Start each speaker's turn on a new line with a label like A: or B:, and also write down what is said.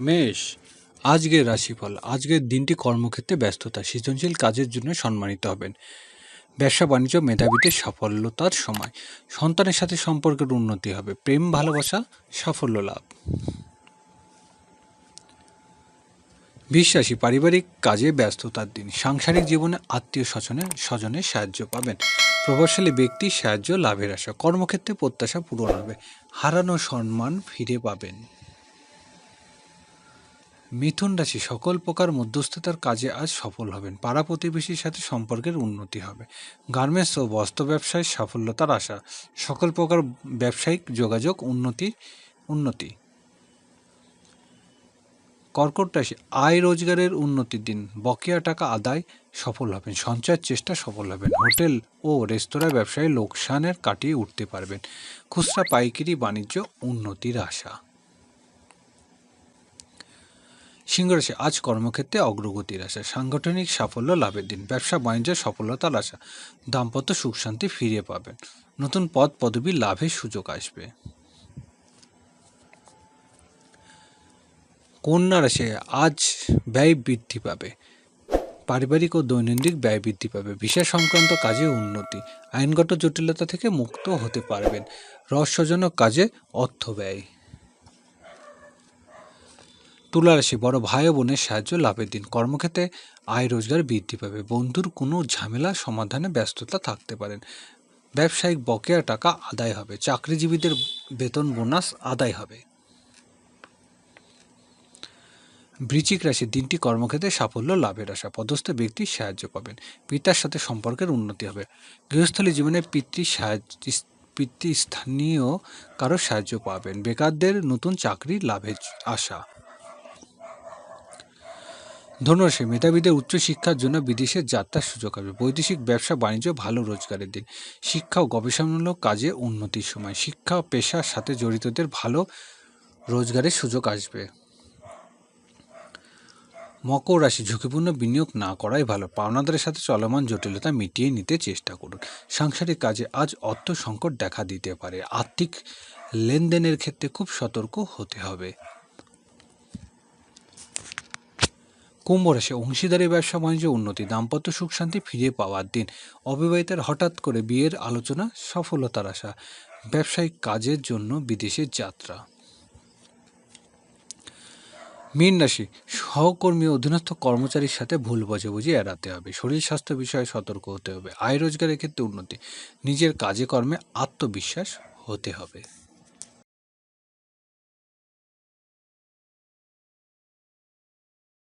A: মেষ, আজকের রাশিফল। আজকের দিনটি কর্মক্ষেত্রে ব্যস্ততা, সৃজনশীল কাজের জন্য সম্মানিত হবেন। ব্যবসা, বাণিজ্য, মেধাবীদের সাফল্যতার সময়। সন্তানের সাথে সম্পর্কের উন্নতি হবে। প্রেম, ভালোবাসা, সাফল্য লাভ। বিশ্বাসী, পারিবারিক কাজে ব্যস্ততার দিন। সাংসারিক জীবনে আত্মীয় স্বজনে স্বজনের সাহায্য পাবেন। প্রভাবশালী ব্যক্তির সাহায্য লাভের আশা। কর্মক্ষেত্রে প্রত্যাশা পূরণ হবে। হারানো সম্মান ফিরে পাবেন। মিথুন রাশি সকল প্রকার মধ্যস্থতার কাজে আজ সফল হবেন। পাড়া প্রতিবেশীর সাথে সম্পর্কের উন্নতি হবে। গার্মেন্টস ও বস্ত্র ব্যবসায় সাফল্যতার আশা। সকল প্রকার ব্যবসায়িক যোগাযোগ উন্নতি উন্নতি। কর্কট রাশি, আয় রোজগারের উন্নতির দিন। বকেয়া টাকা আদায় সফল হবেন। সঞ্চয়ের চেষ্টা সফল হবেন। হোটেল ও রেস্তোরাঁ ব্যবসায় লোকসানের কাটিয়ে উঠতে পারবেন। খুচরা পাইকারি বাণিজ্য উন্নতির আশা। সিংহরাশি আজ কর্মক্ষেত্রে অগ্রগতির আশা, সাংগঠনিক সাফল্য লাভের দিন, ব্যবসা, বাণিজ্য, সফলতার আশা, দাম্পত্য সুখ শান্তি ফিরে পাবেন। নতুন পদ পদবী, লাভের সুযোগ আসবে। কন্যা রাশি আজ ব্যয় বৃদ্ধি পাবে। পারিবারিক ও দৈনন্দিন ব্যয় বৃদ্ধি পাবে। ভিসা সংক্রান্ত কাজে উন্নতি, আইনগত জটিলতা থেকে মুক্ত হতে পারবেন। রহস্যজনক কাজে অর্থ ব্যয়। তুলা রাশি বড় ভাই ও বোনের সাহায্য লাভের দিন। কর্মক্ষেত্রে আয় রোজগার বৃদ্ধি পাবে। বন্ধুর কোনো ঝামেলা, সমাধানে ব্যস্ততা থাকতে পারেন। ব্যবসায়িক বকেয়া টাকা আদায় হবে। চাকরিজীবীদের বেতন বোনাস আদায় হবে। বৃচিক রাশি দিনটি কর্মক্ষেত্রে সাফল্য লাভের আশা। পদস্থ ব্যক্তির সাহায্য পাবেন। পিতার সাথে সম্পর্কের উন্নতি হবে। গৃহস্থলী জীবনে পিতৃ সাহায্য, পিতৃস্থানীয় কারও সাহায্য পাবেন। বেকারদের নতুন চাকরি লাভের আশা। ধনুরাশি মেধাবীদের উচ্চশিক্ষার জন্য বিদেশে যাত্রার সুযোগ হবে। বৈদেশিক ব্যবসা, বাণিজ্য, ভালো রোজগারের দিন শিক্ষা ও গবেষণামূলক কাজে উন্নতির সময় শিক্ষা ও পেশার সাথে জড়িতদের ভালো রোজগারের সুযোগ আসবে। মকর রাশি ঝুঁকিপূর্ণ বিনিয়োগ না করাই ভালো। পাওনাদারের সাথে চলমান জটিলতা মিটিয়ে নিতে চেষ্টা করুন। সাংসারিক কাজে আজ অর্থ সংকট দেখা দিতে পারে। আর্থিক লেনদেনের ক্ষেত্রে খুব সতর্ক হতে হবে। কুম্ভ রাশি অংশীদারি ব্যবসা বাণিজ্য উন্নতি, দাম্পত্য সুখ শান্তি ফিরে পাওয়ার দিন। অবিবাহিতের হঠাৎ করে বিয়ের আলোচনা, সফলতার আশা, ব্যবসায়িক কাজের জন্য বিদেশের যাত্রা। মীন রাশি, সহকর্মী অধীনস্থ কর্মচারীর সাথে ভুল বোঝাবুঝি এড়াতে হবে। শরীর স্বাস্থ্য বিষয়ে সতর্ক হতে হবে। আয় রোজগারের ক্ষেত্রে উন্নতি, নিজের কাজে কর্মে আত্মবিশ্বাস হতে হবে।